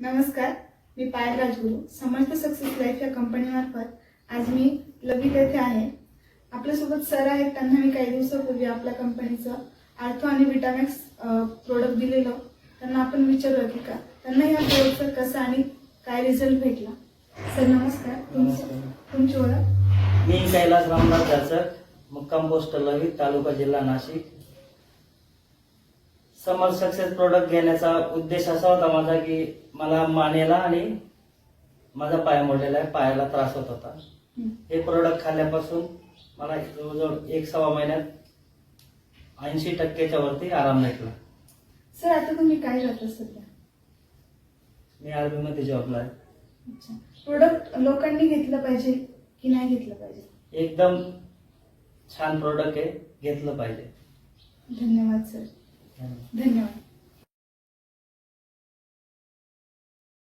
नमस्कार मी Payal Rajguru Samarth success life या कंपनीमार्फत आज मी लवित येथे आहे. आपल्यासोबत सर आहेत त्यांना मी काही दिवसापूर्वी आपल्या कंपनीचं आर्थो आणि विटामॅक्स प्रोडक्ट दिलेलं. त्यांना आपण विचारूया की का? त्यांना या प्रोडक्टचा कसा आणि काय रिझल्ट भेटला? सर नमस्कार. तुमचं ओळख? मी कैलास रामदास जाचक मुक्काम पोस्ट लवी तालुका जिल्हा नाशिक. समर सक्सेस प्रोडक्ट घेण्याचा उद्देश असा होता माझा की मला मानेला आणि माझा पाय मोडलेला आहे पायाला त्रास होत होता. हं. प्रोडक्ट खाल्ल्यापासून मला जवळजवळ एक सव्वा महिन्यात ऐंशी टक्क्याच्या वरती आराम भेटला. सर आता तुम्ही काय करता सध्या? मी आर्मीमध्ये जॉबला आहे. अच्छा. प्रोडक्ट लोकांनी घेतलं पाहिजे की नाही घेतलं पाहिजे? एकदम छान प्रोडक्ट आहे घेतलं पाहिजे. धन्यवाद सर. धन्यवाद